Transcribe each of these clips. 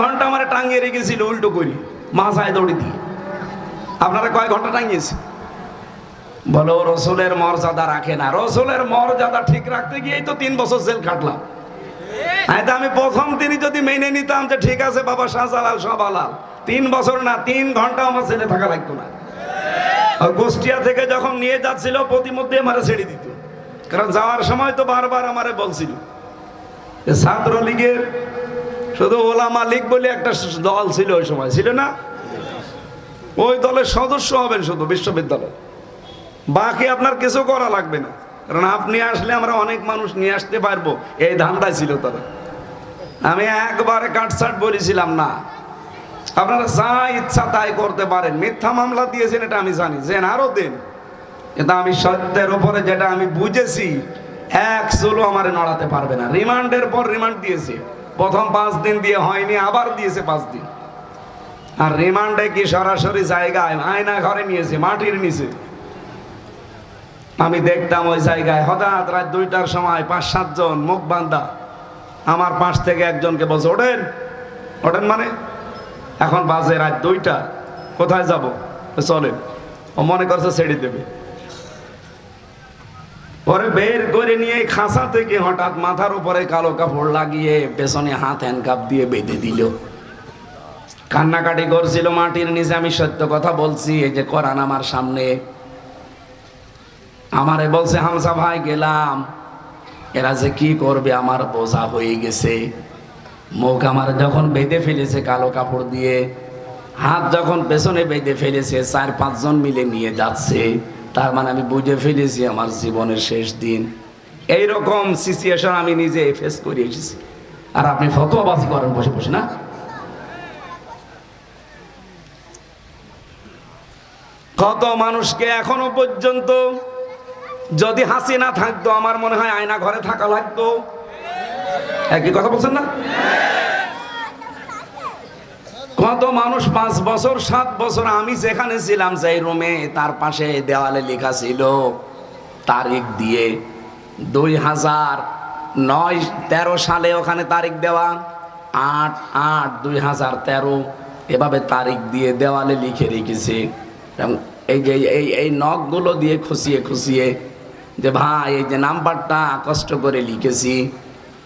ঘণ্টা আমার টাঙিয়ে রেখেছিল, উল্টো করি। মাথায় দৌড়ি দিয়ে। আপনারা কয় ঘণ্টা টাঙিয়েছে বলো রসুলের মর্যাদা রাখে না। রসুলের মর্যাদা ঠিক রাখতে গিয়েই তো তিন বছর জেল খাটলাম। হয়তো আমি প্রথম তিনি যদি মেনে নিতাম যে ঠিক আছে, বাবা শাহজালাল সব আলাল তিন বছর না, তিন ঘণ্টা আমার ছেলে থাকা লাগতো না। আর কুষ্টিয়া থেকে যখন নিয়ে যাচ্ছিল, প্রতিমধ্যে আমারে ছেড়ে দিত। কারণ যাওয়ার সময় তো বারবার আমারে বলছিল ছাত্রলীগের শুধু ওলামা লীগ বলে একটা দল ছিল ওই সময়, ছিল না? ওই দলের সদস্য হবেন শুধু বিশ্ববিদ্যালয়। বাকি আপনার কিছু করা লাগবে না। কারণ আপনি আসলে আমরা অনেক মানুষ নিয়ে আসতে পারব, এই ধান্দায় ছিল তারা। আমি একবারে কাটসাট বলেছিলাম না। আপনারা যা ইচ্ছা তাই করতে পারেন। মিথ্যা মামলা দিয়েছেন এটা আমি জানি, যে আরও দিন। কিন্তু আমি সত্যের উপরে যেটা আমি বুঝেছি, এক চুলো আমারে নড়াতে পারবে না। রিমান্ডের পর রিমান্ড দিয়েছে। প্রথম পাঁচ দিন দিয়ে হয়নি, আবার দিয়েছে পাঁচ দিন। আর রিমান্ডে কি সরাসরি জায়গায় আয়না ঘরে নিয়েছে, মাটির নিচে? আমি দেখতাম ওই জায়গায় হঠাৎ রাত দুইটার সময় পাঁচ সাতজন মুখ বান্ধা। আমার পাশ থেকে একজনকে বলছে, ওঠেন। ওঠেন মানে? এখন বাজে রাত দুইটা। কোথায় যাব? চলেন। ও মনে করছে ছেড়ে দেবে। পরে বের করে নিয়ে খাঁচা থেকে হঠাৎ মাথার উপরে কালো কাপড় লাগিয়ে পেছনে হাত হ্যান্ডকাপ দিয়ে বেঁধে দিল। কান্নাকাটি করছিল মাটির নিচে, আমি সত্য কথা বলছি, এই যে করান আমার সামনে। আমারে বলছে হামসা ভাই, গেলাম। এরা যে কি করবে আমার বোঝা হয়ে গেছে। মুখ আমার যখন বেঁধে ফেলেছে কালো কাপড় দিয়ে, হাত যখন পেছনে বেঁধে ফেলেছে, চার পাঁচজন মিলে নিয়ে যাচ্ছে। তার মানে আমি বুঝে ফেলেছি আমার জীবনের শেষ দিন। এই রকম সিচুয়েশন আমি নিজে ফেস করে এসেছি। আর আপনি ফতোয়াবাজি করেন বসে বসে, না? কত মানুষকে এখনও পর্যন্ত যদি হাসি না থাকতো, আমার মনে হয় আয়না ঘরে থাকা লাগতো। একই কথা বলছেন না? কত মানুষ পাঁচ বছর, সাত বছর আমি যেখানে ছিলাম সেই রুমে তার পাশে দেওয়ালে লেখা ছিল তারিখ দিয়ে দুই হাজার নয় তেরো সালে ওখানে তারিখ দেওয়া, আট আট দুই হাজার তেরো, এভাবে তারিখ দিয়ে দেওয়ালে লিখে রেখেছে। এই যে, এই এই নখগুলো দিয়ে খুশিয়ে খুশিয়ে যে ভাই, এই যে নাম্বারটা কষ্ট করে লিখেছি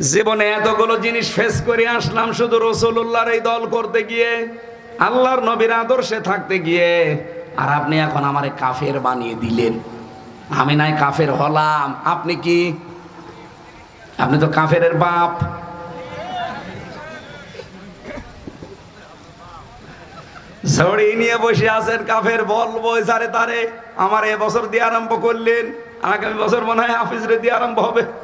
জীবনে এতগুলো জিনিস ফেস করে আসলাম শুধু রসুল্লাহর এই দল করতে গিয়ে, আল্লাহর নবীর আদর্শে থাকতে গিয়ে, আর আপনি এখন আমারে কাফের বানিয়ে দিলেন। আমি নাই কাফের হলাম। আপনি কি? আপনি তো কাফের বাপ। ঝড়ি নিয়ে বসে আছেন কাফের বলব সারে তারে। আমার এ বছর দিয়ে আরম্ভ করলেন। আগামী বছর মনে হয় হাফিজরে দিয়ে আরম্ভ হবে।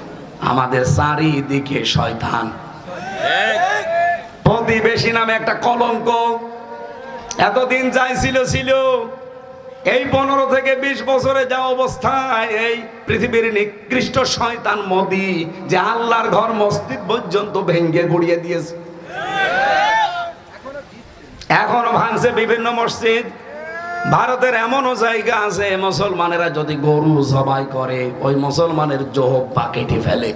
আমাদের চারিদিকে শয়তান। প্রতিবেশী নামে একটা কলঙ্ক। এতদিন যাই ছিল ছিল। এই পনেরো থেকে বিশ বছরে যা অবস্থায় এই পৃথিবীর নিকৃষ্ট শয়তান মোদি যে আল্লাহর ঘর মসজিদ পর্যন্ত ভেঙ্গে গুড়িয়ে দিয়েছে। এখনও ভাঙছে বিভিন্ন মসজিদ। ভারতের এমনও জায়গা আছে, মুসলমানেরা যদি গরু জবাই করে, ওই মুসলমানের জোহব বা কেটে ফেলে।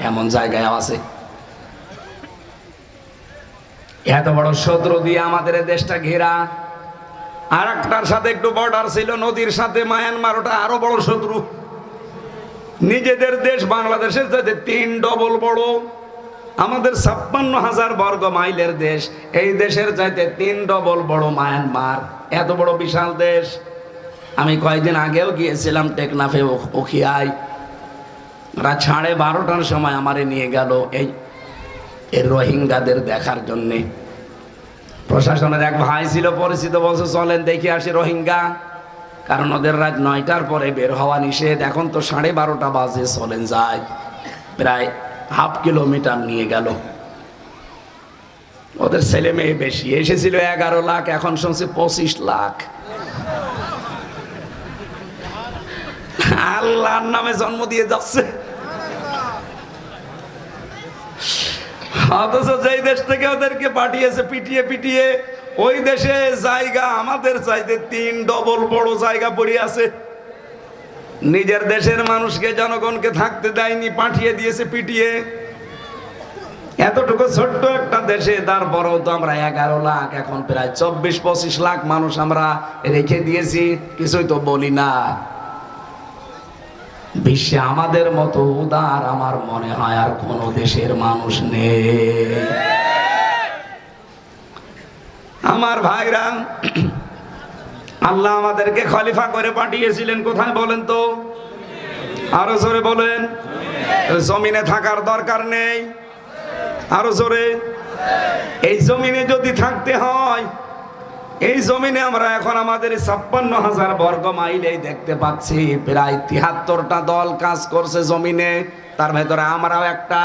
এমন জায়গায় আছে। এত বড় শত্রু দিয়ে আমাদের দেশটা ঘেরা। আর একটার সাথে একটু বর্ডার ছিল, নদীর সাথে মায়ানমার ওটা আরও বড় শত্রু। নিজেদের দেশ বাংলাদেশের চাইতে তিন ডবল বড়। আমাদের ছাপ্পান্ন হাজার বর্গ মাইলের দেশ, এই দেশের চাইতে তিন ডবল বড় মায়ানমার। এত বড় বিশাল দেশ। আমি কয়েকদিন আগেও গিয়েছিলাম টেকনাফে ওখিয়ায়। রাত সাড়ে বারোটার সময় আমারে নিয়ে গেল এই এই রোহিঙ্গাদের দেখার জন্যে। প্রশাসনের এক ভাই ছিল পরিচিত, বলছে, চলেন, দেখে আসি রোহিঙ্গা। কারণ ওদের রাত নয়টার পরে বের হওয়া নিষেধ। এখন তো সাড়ে বারোটা বাজে, চলেন যায় প্রায় হাফ কিলোমিটার নিয়ে গেল। ওদের ছেলে মেয়ে বেশি। এসেছিল এগারো লাখ, এখন শুনছি পঁচিশ লাখ। আল্লাহর নামে জন্ম দিয়ে যাচ্ছে। অথচ যেই দেশ থেকে ওদেরকে পাঠিয়েছে, পিটিয়ে পিটিয়ে, ওই দেশে জায়গা আমাদের চাইতে তিন ডবল বড় জায়গা পড়ে আছে। নিজের দেশের মানুষকে জনগণকে থাকতে দেয়নি পাঠিয়ে দিয়েছে পিটিয়ে। এতটুকু ছোট্ট একটা দেশে তারপরেও তো আমরা এগারো লাখ এখন প্রায় চব্বিশ পঁচিশ লাখ মানুষ আমরা রেখে দিয়েছি কিছুই তো বলি না। বিশ্বে আমাদের মতো উদার আমার মনে হয় আর কোন দেশের মানুষ নেই। আমার ভাইরা আল্লাহ আমাদেরকে খলিফা করে পাঠিয়েছিলেন। কোথায় বলেন তো? আরও জোরে বলেন। জমিনে থাকার দরকার নেই। আরও জোরে। এই জমিনে যদি থাকতে হয়, এই জমিনে আমরা এখন আমাদের ছাপ্পান্ন হাজার বর্গ মাইলেই দেখতে পাচ্ছি, প্রায় তিয়াত্তরটা দল কাজ করছে জমিনে। তার ভেতরে আমরাও একটা।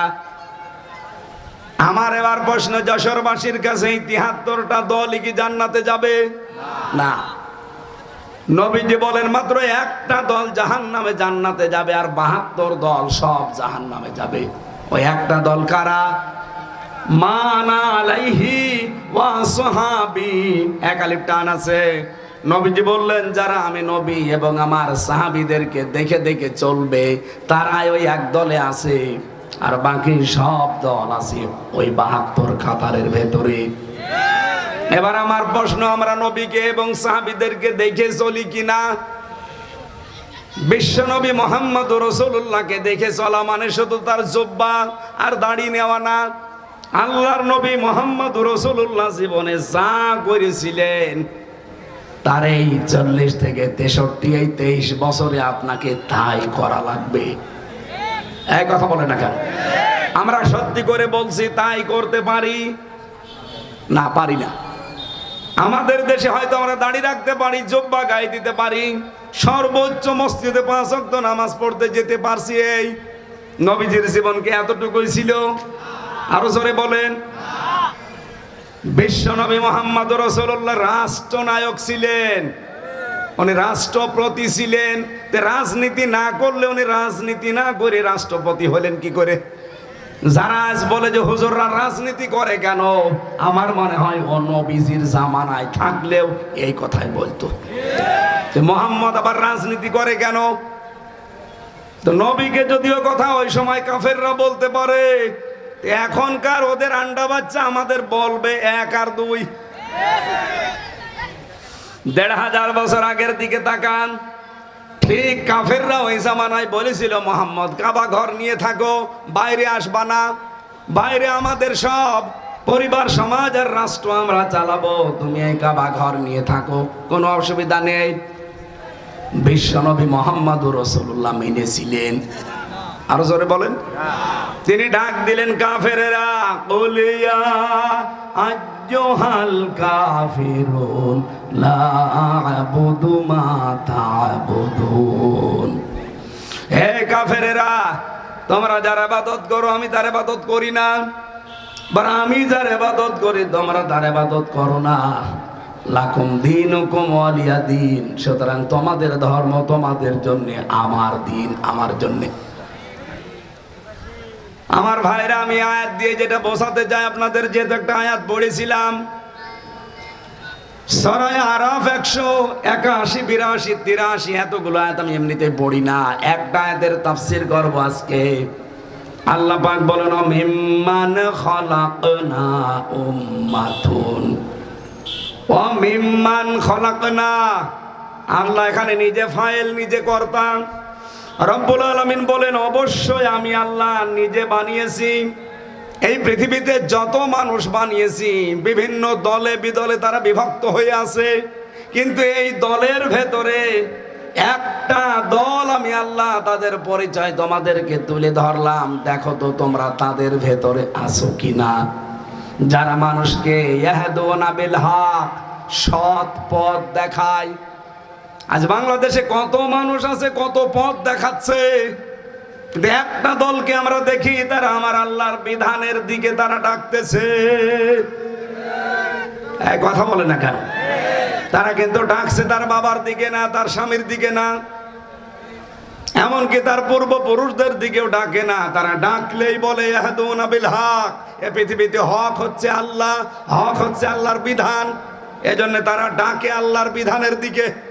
আমার এবার প্রশ্ন, যশোরবাসীর কাছে এই তিয়াত্তরটা দলই কি জান্নাতে যাবে? না। নবীজি বলেন, মাত্র একটা দল জাহান নামে জান্নাতে যাবে আর বাহাত্তর দল সব জাহান নামে যাবে। ওই একটা দল কারা? মানা আলাইহি ওয়া সাহাবি। এক টান আছে। নবীজি বললেন, যারা আমি নবী এবং আমার সাহাবীদেরকে দেখে দেখে চলবে, তারাই ওই এক দলে আছে, আর বাকি সব দল আছে ওই বাহাত্তর খাতারের ভেতরে। এবার আমার প্রশ্ন, আমরা নবীকে এবং সাহাবীদেরকে দেখে চলি কিনা? বিশ্বনবী মোহাম্মদ রসুল্লাহকে দেখে চলা মানে শুধু তার জব্বা আর দাড়ি নেওয়া না। আল্লাহর নবী মোহাম্মদ রসুল্লাহ জীবনে যা করেছিলেন, তার এই চল্লিশ থেকে তেষট্টি, এই তেইশ বছরে আপনাকে তাই করা লাগবে। এক কথা বলে না কেন? আমরা সত্যি করে বলছি, তাই করতে পারি? না পারি না। আমাদের দেশে হয়তো আমরা দাঁড়িয়ে রাখতে পারি, জব্বা গায়ে দিতে পারি, সর্বোচ্চ মসজিদে পাঁচ ওয়াক্ত নামাজ পড়তে যেতে পারছি এই। নবীজির জীবনকে এতটুকুই ছিল? আরও জোরে বলেন। বিশ্বনবী মোহাম্মদ রসুল্লাহ রাষ্ট্রনায়ক ছিলেন। উনি রাষ্ট্রপতি ছিলেন। রাজনীতি না করলে উনি রাজনীতি না করে রাষ্ট্রপতি হলেন কি করে? যারা আজ বলে যে হুজুররা রাজনীতি করে কেন, আমার মনে হয় ও নবীজির জামানায় থাকলেও এই কথাই বলতো। যে মোহাম্মদ আবার রাজনীতি করে কেন? তো নবীকে যদিও কথা ওই সময় কাফেররা বলতে পারে এখনকার ওদের আন্ডা বাচ্চা আমাদের বলবে এক আর দুই। দেড় হাজার বছর আগের দিকে তাকান ঠিক কাফেররা ওই জামানায় বলেছিল, মোহাম্মদ, কাবা ঘর নিয়ে থাকো, বাইরে আসবা না। বাইরে আমাদের সব পরিবার, সমাজ আর রাষ্ট্র আমরা চালাবো। তুমি এই কাবা ঘর নিয়ে থাকো, কোনো অসুবিধা নেই। বিশ্বনবী মোহাম্মদ রসুল্লাহ মেনেছিলেন। আরও জোরে বলেন। তিনি ডাক দিলেন, কাফেরেরা, বলিয়া আজ্জোহাল কাফিরুন, লা আবুদু মা তাবুদুন। হে কাফেরেরা, তোমরা যার ইবাদত করো, আমি তার ইবাদত করি না। বা আমি যার ইবাদত করি, তোমরা তার ইবাদত করো না। লাকুম দিন ওয়ালিয়া দিন, সুতরাং তোমাদের ধর্ম তোমাদের জন্য, আমার দিন, আমার জন্যে। আমার ভাইরা, আমি আয়াত দিয়ে যেটা বসাতে চাই, আপনাদের যেহেতু একটা আয়াত পড়েছিলাম সরাই আরাফ একশো একাশি, বিরাশি, তিরাশি, এতগুলো আয়াত আমি এমনিতে পড়ি না। একটা আয়াতের তাফসির করব আজকে। আল্লাহ পাক বলেন মিম্মান খলাকনা উম্মাতুন। ও মিম্মান খলাকনা। আল্লাহ এখানে নিজে ফাইল নিজে করতাম রব্বুল আলমিন বলেন, অবশ্যই আমি আল্লাহ নিজে বানিয়েছি। এই পৃথিবীতে যত মানুষ বানিয়েছি, বিভিন্ন দলে বিদলে তারা বিভক্ত হয়ে আছে। কিন্তু এই দলের ভেতরে একটা দল আমি আল্লাহ তাদের পরিচয় তোমাদেরকে তুলে ধরলাম। দেখো তো তোমরা তাদের ভেতরে আছো কিনা? যারা মানুষকে ইয়াহদুনা বিল হক, সৎ পথ দেখায় আজ বাংলাদেশে কত মানুষ আছে, কত পথ দেখাচ্ছে। একটা দলকে আমরা দেখি, তারা আমার আল্লাহর বিধানের দিকে তারা ডাকতেছে। কথা বলে না কেন? তারা কিন্তু ডাকছে তার বাবার দিকে না, তার স্বামীর দিকে না। এমনকি তার পূর্বপুরুষদের দিকেও ডাকে না। তারা ডাকলেই বিল হক। এ পৃথিবীতে হক হচ্ছে আল্লাহ, হক হচ্ছে আল্লাহর বিধান। এজন্য তারা ডাকে আল্লাহর বিধানের দিকে।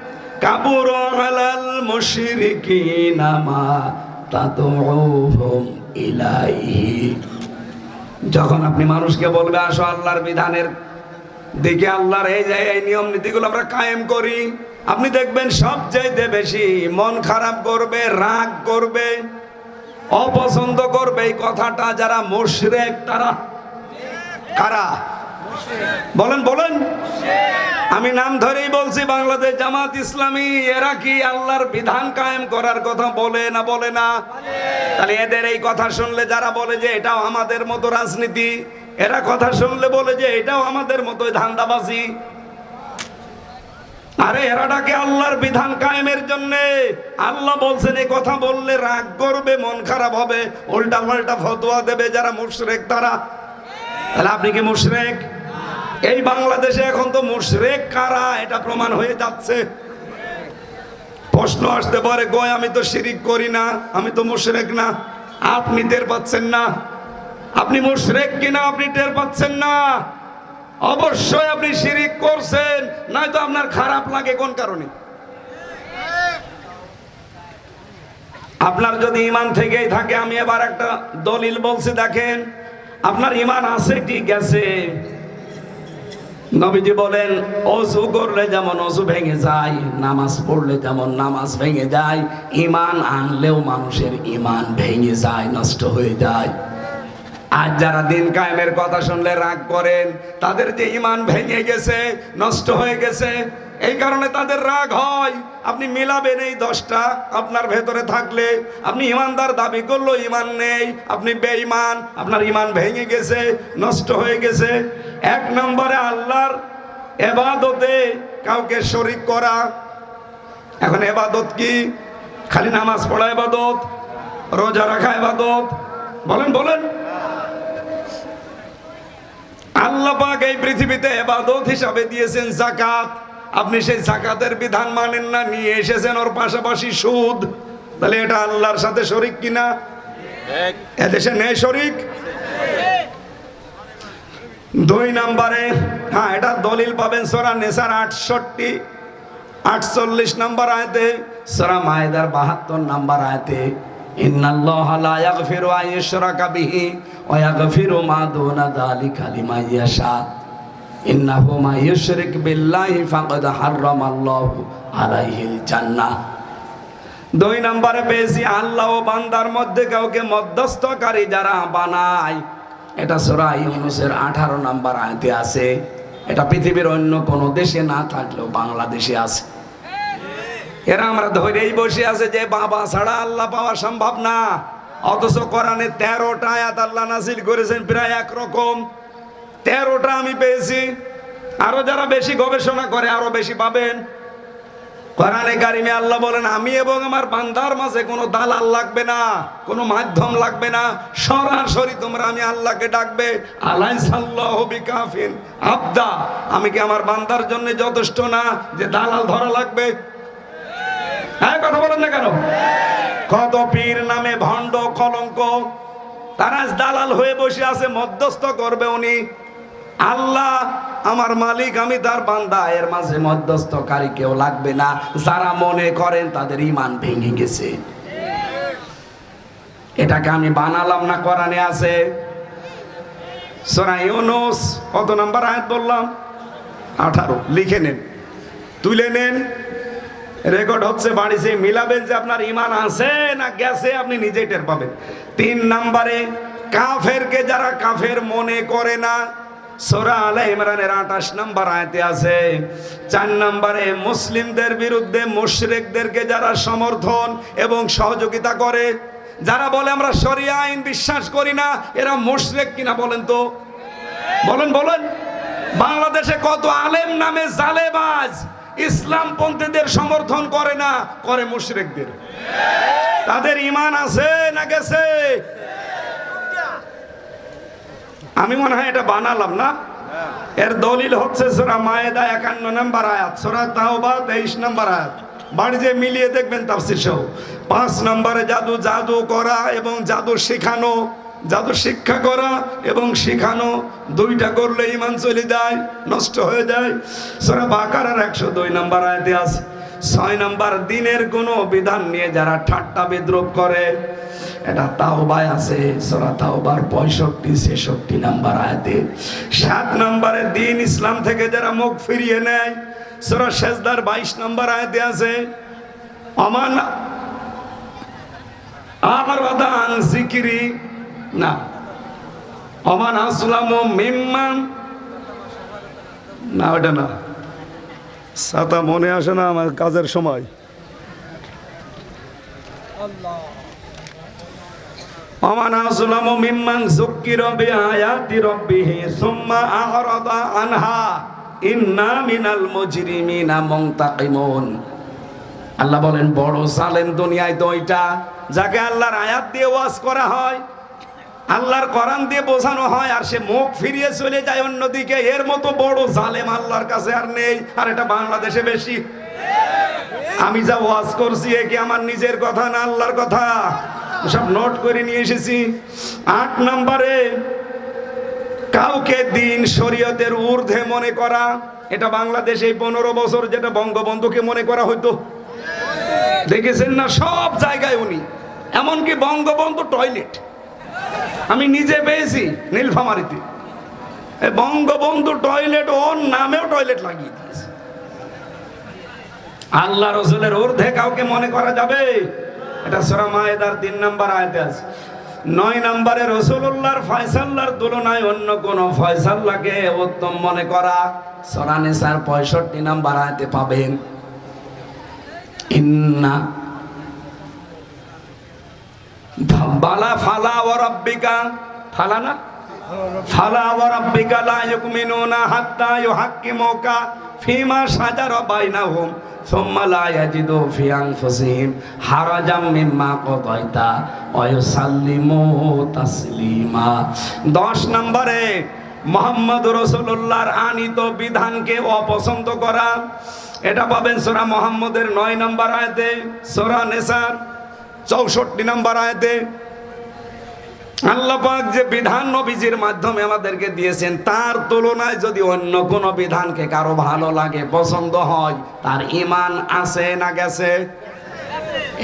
কাবুর আলাল মুশরিকিনা মা তাদউহুম ইলাইহি। যখন আপনি মানুষকে বলবে, আসো আল্লাহর বিধানের দিকে আল্লাহর এই যে এই নিয়ম নীতিগুলো আমরা কায়েম করি। আপনি দেখবেন সবচাইতে বেশি মন খারাপ করবে, রাগ করবে, অপছন্দ করবে এই কথাটা যারা মুশরিক তারা। কারা? বলেন বলেন। আমি নাম ধরেই বলছি, বাংলাদেশ জামাত ইসলামী, এরা কি আল্লাহর বিধান কায়েম করার কথা বলে না বলে না? তাহলে এদের এই কথা শুনলে যারা বলে যে এটাও আমাদের মতো রাজনীতি, এরা কথা শুনলে বলে যে এটাও আমাদের মতোই ধান্দাবাজি। আরে এরা ডাকে আল্লাহর বিধান কায়েমের জন্য আল্লাহ বলছেন এই কথা বললে রাগ করবে, মন খারাপ হবে উল্টা পাল্টা ফতোয়া দেবে যারা মুশরেক তারা। তাহলে আপনি কি মুশরেক? এই বাংলাদেশে এখন তো মুশরেক কারা? এটা প্রমাণ হয়ে যাচ্ছে। প্রশ্ন আসতে পারে গয় আমি তো শিরিক করি না, আমি তো মুশরেক না। আপনি টের পাচ্ছেন না। আপনি মুশরেক কিনা, আপনি টের পাচ্ছেন না। অবশ্যই আপনি শিরিক করছেন, নয়তো আপনার খারাপ লাগে কোন কারণে? আপনার যদি ইমান থেকেই থাকে, আমি এবার একটা দলিল বলছি, দেখেন, আপনার ইমান আছে কি গেছে? নবীজি বলেন, অজু করলে যেমন অজু ভেঙে যায়, নামাজ পড়লে যেমন নামাজ ভেঙে যায় ইমান আনলেও মানুষের ইমান ভেঙে যায়, নষ্ট হয়ে যায়। আর যারা দিন কায়েমের কথা শুনলে রাগ করেন, তাদের যে ইমান ভেঙে গেছে, নষ্ট হয়ে গেছে এই কারণে তাদের রাগ হয়। আপনি মিলাবেন এই দশটা, আপনার ভেতরে থাকলে। আপনি ইমানদার, দাবি করল ইমান নেই। আপনি বেঈমান, আপনার ইমান ভেঙে গেছে, নষ্ট হয়ে গেছে। এক নম্বরে আল্লাহর এবাদতে কাউকে শরিক করা। এখন এবাদত কি? খালি নামাজ পড়া এবাদত, রোজা রাখা এবাদত? বলেন বলেন। আল্লাহ পাক এই পৃথিবীতে এবাদত হিসাবে দিয়েছেন জাকাত। আপনি সেই জাকাতের বিধান মানেন না নিয়ে এসেছেন ওর পাশাপাশি সুদ। তাহলে এটা আল্লাহর সাথে শরিক কিনা এদেশে নেই শরিক? দুই নম্বরে হ্যাঁ এটা দলিল পাবেন সোরা নেসার আটষট্টি আটচল্লিশ নম্বর আয়তে সোরা মায়েদার বাহাত্তর নম্বর আয়তে ইন্নাল্লাহ লা ইয়াগফিরু আন ইউশরাকা বিহি ওয়া ইয়াগফিরু মা দুনা যালিকা লিমান ইয়াশা। ইন্নাহু মা ইউশরিক বিল্লাহি ফাকাদ হাররামাল্লাহু আলাইহিল জান্নাহ। দুই নম্বরে পেয়েছি আল্লাহ ও বান্দার মধ্যে কাউকে মধ্যস্থকারী যারা বানায়। এটা সোরা ইউনুসের আঠারো নম্বর আয়তে আছে। এটা পৃথিবীর অন্য কোনো দেশে না থাকলেও বাংলাদেশে আছে। এরা আমরা ধরেই বসে আছে যে বাবা ছাড়া আল্লাহ পাওয়া সম্ভব না। অথচ কোরআনে তেরোটা আয়াত আল্লাহ নাসিল করেছেন প্রায় একরকম তেরোটা আমি পেয়েছি। আরও যারা বেশি গবেষণা করে, আরও বেশি পাবেন। কোরআনে কারিমে আল্লাহ বলেন, আমি এবং আমার বান্দার মাঝে কোনো দালাল লাগবে না, কোনো মাধ্যম লাগবে না। সরাসরি তোমরা আমি আল্লাহকে ডাকবে। বিকাফিন। আবদা, আমি কি আমার বান্দার জন্য যথেষ্ট না যে দালাল ধরা লাগবে? হ্যাঁ কথা বলেন না কেন? কত পীর নামে ভণ্ড কলঙ্ক। তারা দালাল হয়ে বসে আছে, মধ্যস্থ করবে উনি। আল্লাহ, আমার মালিক, আমি তার বান্দা। এর মাঝে মধ্যস্থকারী কেউ লাগবে না। যারা মনে করেন তাদের ইমান ভেঙে গেছে। এটাকে আমি বানালাম না, কোরআনে আছে। সোনা ইউনুস, কত নাম্বার আয়াত বললাম? আঠারো। লিখে নেন। তুলে নেন। রেকর্ড হচ্ছে বাড়িতে মিলাবেন যে আপনার ইমান আছে না গেছে, আপনি নিজেই টের পাবেন। তিন নাম্বারে, কাফেরকে যারা কাফের মনে করে না সোরা আলে ইমরানের আঠাশ নম্বর আয়তে আছে, চার নম্বরে, মুসলিমদের বিরুদ্ধে মুশরিকদেরকে যারা সমর্থন এবং সহযোগিতা করে, যারা বলে আমরা শরিয়া আইন বিশ্বাস করি না, এরা মুশরিক কিনা বলেন তো? বলেন বলেন। বাংলাদেশে কত আলেম নামে জালেবাজ ইসলাম পন্থীদের সমর্থন করে না, করে মুশরিকদের। তাদের ইমান আছে না গেছে? আমি মনে হয় এটা বানালাম না? এর দলিল হচ্ছে সোরা মায়েদা একান্ন নম্বর আয়াত, সোরা তাওবা তেইশ নম্বর আয়াত। বাড়িতে মিলিয়ে দেখবেন তাফসির সহ। পাঁচ নম্বরে জাদু জাদু করা এবং জাদু শেখানো, জাদু শিক্ষা করা এবং শেখানো দুইটা করলে ইমান চলে যায়, নষ্ট হয়ে যায়। সোরা বাকার আর একশো দুই নম্বর আয়াতে আছে, ছয় নম্বর দিনের কোনো বিধান নিয়ে যারা ঠাট্টা বিদ্রোপ করে এটা তাওবায় আছে, সোরা তাওবার পঁয়ষট্টি, ছেষট্টি নাম্বার আয়াতে। সাত নম্বরে দিন ইসলাম থেকে যারা মুখ ফিরিয়ে নেয়, সোরা শেষদার বাইশ নম্বর আয়াতে আছে, অমান বাদান জিকিরি না, অমান আসলাম মিম্মান না, ওটা না। সাতা মনে আসে না আমার কাজের সময়। ومن أظلم ممن ذكر بآيات ربه ثم أعرض عنها إنا من المجرمين منتقمون আল্লাহ বলেন বড় সালেম দুনিয়ায় তো ওইটা যাকে আল্লাহর আয়াত দিয়ে ওয়াজ করা হয় আল্লাহর কোরআন দিয়ে বোঝানো হয় আর সে মুখ ফিরিয়ে চলে যায় অন্যদিকে এর মতো বড় জালেম আল্লাহর কাছে আর নেই আর এটা বাংলাদেশে বেশি আমি যা ওয়াজ করছি এ কি আমার নিজের কথা না আল্লাহর কথা সব নোট করে নিয়ে এসেছি। আট নম্বরে, কাউকে দিন শরীয়তের ঊর্ধ্বে মনে করা, এটা বাংলাদেশে পনেরো বছর যেটা বঙ্গবন্ধুকে মনে করা হইতো দেখেছেন না? সব জায়গায় উনি। এমনকি বঙ্গবন্ধু টয়লেট আমি নিজে পেয়েছি নীলফামারিতে। বঙ্গবন্ধু টয়লেট ওর নামেও টয়লেট লাগিয়ে দিয়েছে। আল্লাহ রসুলের ঊর্ধ্বে কাউকে মনে করা যাবে? এটা সোরা মায়েদার তিন নাম্বার আয়তে আছে। নয় নম্বরে রসুল্লাহর ফয়সাল্লার তুলনায় অন্য কোন ফয়সাল্লাকে উত্তম মনে করা সোরা নেসার পঁয়ষট্টি নাম্বার আয়তে পাবেন। ইন্না বালা ফালা ও ফালা না? ফালা ও লা ইউমিনুনা হাত্তা ইউহাক্কিমুকা ফিমা শাজারা বাইনাহুম, সুম্মা লা ইয়াজিদু ফি আনফুসিহিম, হারাজাম মিম্মা কাদাইতা ওয়া ইউসাল্লিমু তাসলিমা। 10 নম্বরে আনিত বিধানকে অপছন্দ করা। এটা পাবেন সোরা মোহাম্মদের নয় নম্বর আয়তে, সোরা নেসার চৌষট্টি নম্বর আয়তে। আল্লাহ পাক যে বিধান নবীজির মাধ্যমে আমাদেরকে দিয়েছেন, তার তুলনায় যদি অন্য কোনো বিধানকে কারও ভালো লাগে, পছন্দ হয়, তার ইমান আছে না গেছে?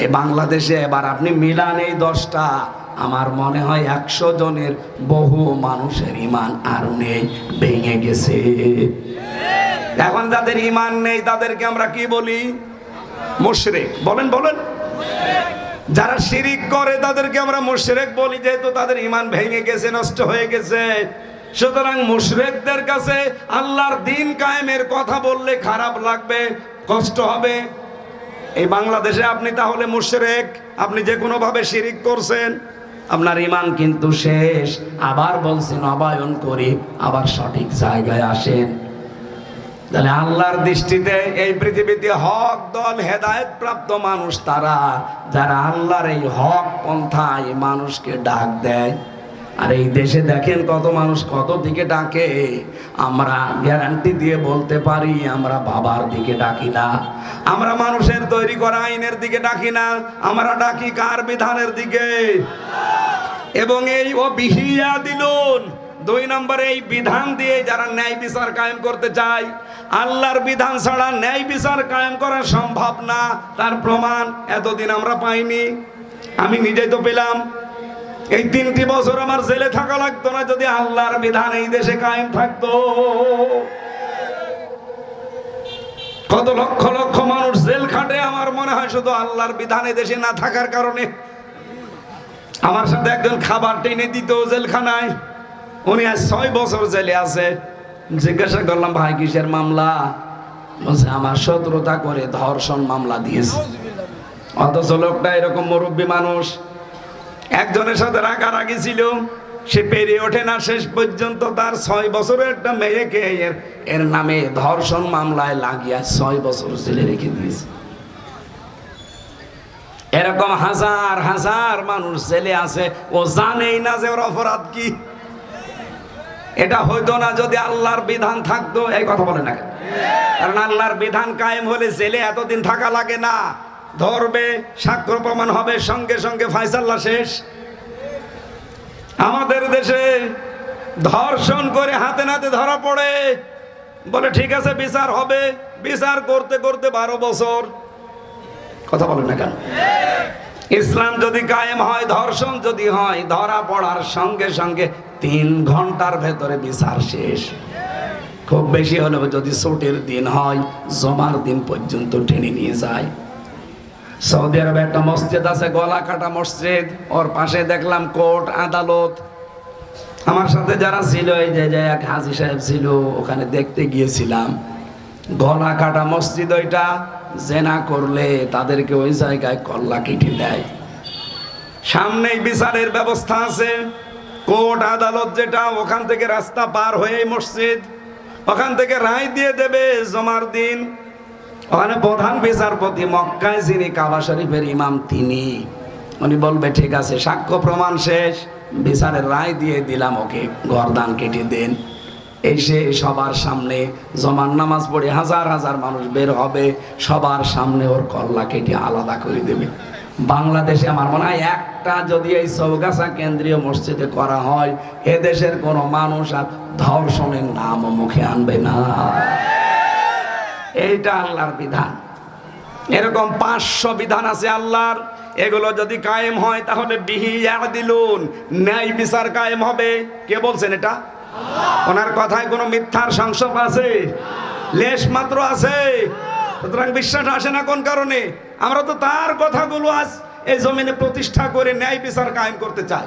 এ বাংলাদেশে এবার আপনি মিলান এই দশটা। আমার মনে হয় একশো জনের বহু মানুষের ইমান আর নেই, ভেঙে গেছে। এখন যাদের ইমান নেই, তাদেরকে আমরা কি বলি? মুশরিক। বলেন বলেন। যারা শিরিক করে, তাদেরকে আমরা মুশরেক বলি, যেহেতু তাদের ইমান ভেঙে গেছে, নষ্ট হয়ে গেছে। সুতরাং মুশরেকদের কাছে আল্লাহর দিন কায়েমের কথা বললে খারাপ লাগবে, কষ্ট হবে। এই বাংলাদেশে আপনি তাহলে মুশরেক, আপনি যে কোনোভাবে শিরিক করছেন, আপনার ইমান কিন্তু শেষ। আবার বলছেন অবায়ন করি, আবার সঠিক জায়গায় আসেন। তাহলে আল্লাহর দৃষ্টিতে এই পৃথিবীতে হক দল হেদায়েত প্রাপ্ত মানুষ তারা, যারা আল্লাহর এই হক পন্থায় মানুষকে ডাক দেয়। আর এই দেশে দেখেন কত মানুষ কত দিকে ডাকে। আমরা গ্যারান্টি দিয়ে বলতে পারি, আমরা বাবার দিকে ডাকি না। আমরা মানুষের তৈরি করা আইনের দিকে ডাকি না, আমরা ডাকি কার বিধানের দিকে। এবং এই ও বিহিয়া দিলুন দুই নম্বরে এই বিধান দিয়ে যারা ন্যায় বিচার কায়েম করতে চায়, আল্লাহর বিধান ছাড়া ন্যায় বিচার কায়েম করা সম্ভব না। তার প্রমাণ এতদিন আমরা পাইনি। আমি নিজেই তো পেলাম। এই তিনটি বছর আমার জেলে থাকা লাগতো না যদি আল্লাহর বিধান এই দেশে কায়েম থাকতো। কত লক্ষ লক্ষ মানুষ জেল খাটে, আমার মনে হয় শুধু আল্লাহর বিধান দেশে না থাকার কারণে। আমার সাথে একজন খাবার টেনে দিত জেলখানায়। উনি আজ ছয় বছর জেলে আছে। জিজ্ঞাসা করলাম, ভাই, কিসের মামলা? বলছে, আমার শত্রুতা করে ধর্ষণ মামলা দিয়েছে। অথচ লোকটা এরকম মুরব্বী মানুষ। একজনের সাথে রাগারাগি ছিল, সে পেরিয়ে ওঠে না। শেষ পর্যন্ত তার ছয় বছরের একটা মেয়েকে এর এর নামে ধর্ষণ মামলায় লাগিয়ে ছয় বছর জেলে রেখে দিয়েছে। এরকম হাজার হাজার মানুষ জেলে আছে। ও জানেই না যে ওর অপরাধ কি। এটা হইতো না যদি আল্লাহর বিধান থাকতো। এই কথা বলে না? কারণ আল্লাহর বিধান কায়েম হলে জেলে এতদিন থাকা লাগে না। ধরবে সাক্ষ্য প্রমাণ হবে, সঙ্গে সঙ্গে ফাইসাল্লা শেষ। আমাদের দেশে ধর্ষণ করে হাতে নাতে ধরা পড়ে। বলে, ঠিক আছে, বিচার হবে। বিচার করতে করতে বারো বছর। কথা বলেন না কেন? ইসলাম যদি কায়েম হয়, ধর্ষণ যদি হয়, ধরা পড়ার সঙ্গে সঙ্গে তিন ঘণ্টার ভেতরে বিচার শেষ। খুব বেশি হলে যদি ছুটির দিন হয়, জমার দিন পর্যন্ত টেনে নিয়ে যায়। সৌদি আরবে একটা মসজিদ আছে গলা কাটা মসজিদ। ওর পাশে দেখলাম কোর্ট, আদালত। আমার সাথে যারা ছিল, এই যে যে এক হাজি সাহেব ছিল, ওখানে দেখতে গিয়েছিলাম। গলা কাটা মসজিদ ওইটা। জেনা করলে তাদেরকে ওই জায়গায় কল্লা কেটে দেয়। সামনেই বিচারের ব্যবস্থা আছে। কোর্ট আদালত যেটা, ওখান থেকে রাস্তা পার হয়ে মসজিদ, ওখান থেকে রায় দিয়ে দেবে জমার দিন। ওখানে প্রধান বিচারপতি মক্কায় যিনি কাবা শরীফের ইমাম, তিনি। উনি বলবে, ঠিক আছে, সাক্ষ্য প্রমাণ শেষ। বিচারের রায় দিয়ে দিলাম, ওকে গরদান কেটে দেন। এসে সবার সামনে জমান নামাজ পড়ে হাজার হাজার মানুষ বের হবে, সবার সামনে ওর কল্লা কেটে আলাদা করে দেবে। বাংলাদেশে আমার মনে হয় একটা যদি এই চৌগাছা কেন্দ্রীয় মসজিদে করা হয় এ দেশের কোনো মানুষ আর ধর্ষণের নাম মুখে আনবে না। এইটা আল্লাহর বিধান। এরকম পাঁচশো বিধান আছে আল্লাহর। এগুলো যদি কায়েম হয় তাহলে বিহি দিলুন ন্যায় বিচার কায়েম হবে। কে বলছেন এটা? ওনার কথায় কোনো মিথ্যার সংসব আছে? লেশ মাত্র আছে। সুতরাং বিশ্বাস আসে না কোন কারণে? আমরা তো তার কথাগুলো আজ এই জমিনে প্রতিষ্ঠা করে ন্যায় বিচার কায়েম করতে চাই।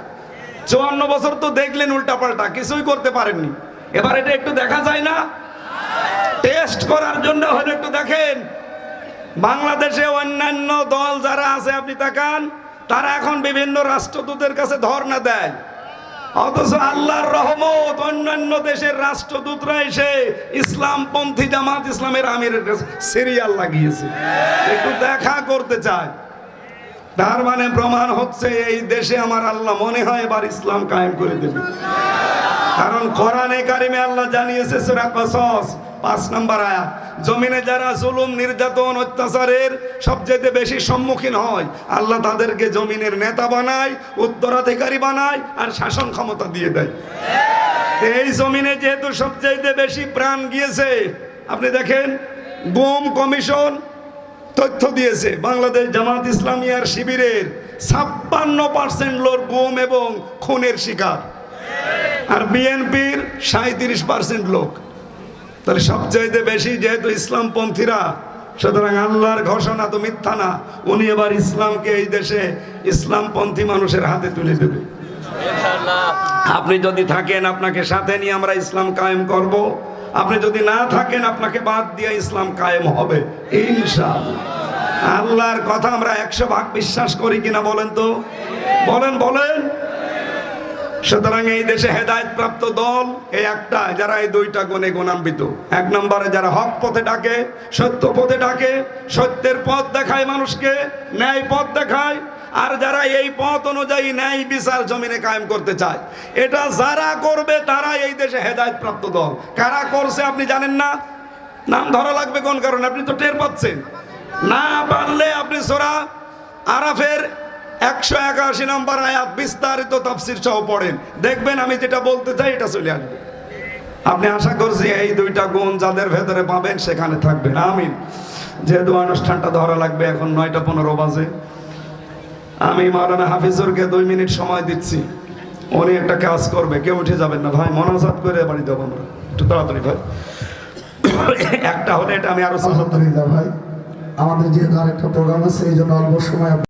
চুয়ান্ন বছর তো দেখলেন উল্টাপাল্টা, কিছুই করতে পারেননি। এবার এটা একটু দেখা যায় না? টেস্ট করার জন্য হলে একটু দেখেন। বাংলাদেশে অন্যান্য দল যারা আছে, আপনি তাকান, তারা এখন বিভিন্ন রাষ্ট্রদূতের কাছে ধর্ণা দেয়। অথচ আল্লাহর রহমত অন্যান্য দেশের রাষ্ট্রদূতরা এসে ইসলামপন্থী জামাত ইসলামের আমিরের কাছে সিরিয়াল লাগিয়েছে। একটু দেখা করতে চায় তার মানে প্রমাণ হচ্ছে এই দেশে আমার আল্লাহ মনে হয় এবার ইসলাম কায়েম করে দেবে। কারণ কোরআনে কারিমে আল্লাহ জানিয়েছে সুরা কসস পাঁচ নম্বর আয়া জমিনে যারা জুলুম, নির্যাতন, অত্যাচারের সবচেয়ে বেশি সম্মুখীন হয়, আল্লাহ তাদেরকে জমিনের নেতা বানায়, উত্তরাধিকারী বানায় আর শাসন ক্ষমতা দিয়ে দেয়। এই জমিনে যেহেতু সবচেয়ে বেশি প্রাণ গিয়েছে, আপনি দেখেন গুম কমিশন তথ্য দিয়েছে, বাংলাদেশ জামাত ইসলামিয়ার শিবিরের ছাপ্পান্ন পার্সেন্ট লোক গুম এবং খুনের শিকার। আর বিএনপির সাঁত্রিশ পার্সেন্ট লোক। তাহলে সবচাইতে বেশি যেহেতু ইসলামপন্থীরা, সুতরাং আল্লাহর ঘোষণা তো মিথ্যা না, উনি এবার ইসলামকে এই দেশে ইসলামপন্থী মানুষের হাতে তুলে দেবে। আপনি যদি থাকেন আপনাকে সাথে নিয়ে আমরা ইসলাম কায়েম করব, আপনি যদি না থাকেন আপনাকে বাদ দিয়ে ইসলাম কায়েম হবে, ইনশাআল্লাহ। আল্লাহর কথা আমরা একশো ভাগ বিশ্বাস করি কিনা বলেন তো? বলেন বলেন। সুতরাং এই দেশে হেদায়ত প্রাপ্ত দল, এই একটা, যারা এই দুইটা গুণে গুণান্বিত। এক নম্বরে যারা হক পথে ডাকে, সত্য পথে ডাকে, সত্যের পথ দেখায় মানুষকে, ন্যায় পথ দেখায়, আর যারা এই পথ অনুযায়ী ন্যায় বিচার জমিনে কায়েম করতে চায়, এটা যারা করবে তারা এই দেশে হেদায়ত প্রাপ্ত দল। কারা করছে আপনি জানেন না? নাম ধরা লাগবে কোন কারণে? আপনি তো টের পাচ্ছেন। না পারলে আপনি সোরা আরাফের একশো একাশি নম্বর আয়াত বিস্তারিত তাফসির সহ পড়েন। দেখবেন আমি যেটা বলতে চাই, এটা চলে আসবে। আপনি আশা করছি এই দুইটা গুণ যাদের ভেতরে পাবেন সেখানে থাকবেন। আমিন। যেহেতু অনুষ্ঠানটা ধরা লাগবে, এখন নয়টা পনেরো বাজে। আমি মাওলানা হাফিজুরকে দুই মিনিট সময় দিচ্ছি। উনি একটা কাজ করবে। কেউ উঠে যাবেন না। ভাই, মনাজাত করে বাড়ি যাব আমরা। একটু তাড়াতাড়ি, ভাই। একটা হলে এটা আমি আরও আলহামদুলিল্লাহ ভাই। আমাদের যেহেতু আরেকটা প্রোগ্রাম আছে, এই জন্য অল্প সময়